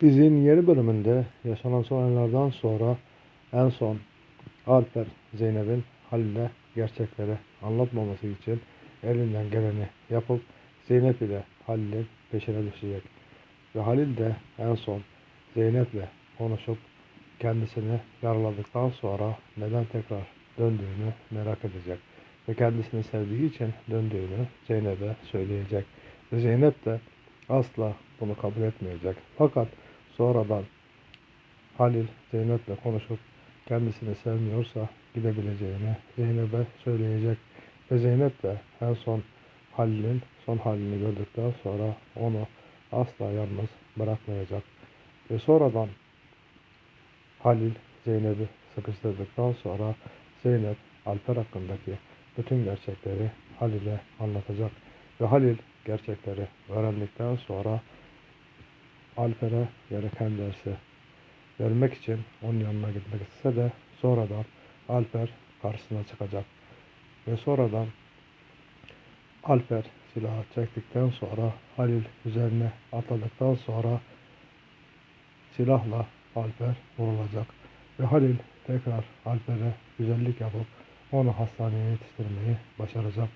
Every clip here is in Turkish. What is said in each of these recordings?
Dizinin yeni bölümünde yaşanan son olaylardan sonra en son Alper Zeynep'in Halil'e gerçekleri anlatmaması için elinden geleni yapıp Zeynep ile Halil'in peşine düşecek. Ve Halil de en son Zeynep'le konuşup kendisini yaraladıktan sonra neden tekrar döndüğünü merak edecek. Ve kendisini sevdiği için döndüğünü Zeynep'e söyleyecek. Ve Zeynep de asla bunu kabul etmeyecek. Fakat sonradan Halil Zeynep'le konuşup kendisini sevmiyorsa gidebileceğini Zeynep'e söyleyecek. Ve Zeynep de en son Halil'in son halini gördükten sonra onu asla yalnız bırakmayacak. Ve sonradan Halil Zeynep'i sıkıştırdıktan sonra Zeynep Alper hakkındaki bütün gerçekleri Halil'e anlatacak. Ve Halil gerçekleri öğrendikten sonra Alper'e gereken dersi vermek için onun yanına gitmek istese de sonradan Alper karşısına çıkacak. Ve sonradan Alper silahı çektikten sonra Halil üzerine atladıktan sonra silahla Alper vurulacak. Ve Halil tekrar Alper'e güzellik yapıp onu hastaneye yetiştirmeyi başaracak.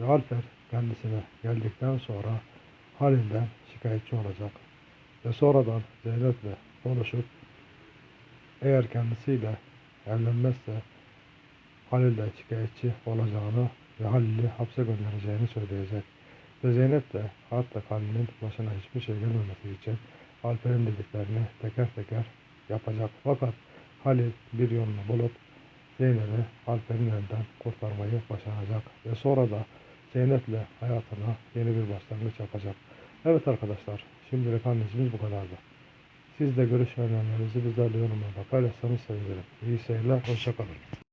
Ve Alper kendisine geldikten sonra Halil'den şikayetçi olacak. Ve sonradan Zeynep'le konuşup eğer kendisiyle evlenmezse Halil'den şikayetçi olacağını ve Halil'i hapse göndereceğini söyleyecek. Ve Zeynep de artık Halil'in başına hiçbir şey gelmemesi için Alper'in dediklerini teker teker yapacak. Fakat Halil bir yolunu bulup Zeynep'i Alper'in elinden kurtarmayı başaracak. Ve sonra da Zeynep'le hayatına yeni bir başlangıç yapacak. Evet arkadaşlar, şimdilik analizimiz bu kadardı. Siz de görüş ve bizlerle yorumlarda paylaşsanız sevinirim. İyi seyirler, hoşçakalın.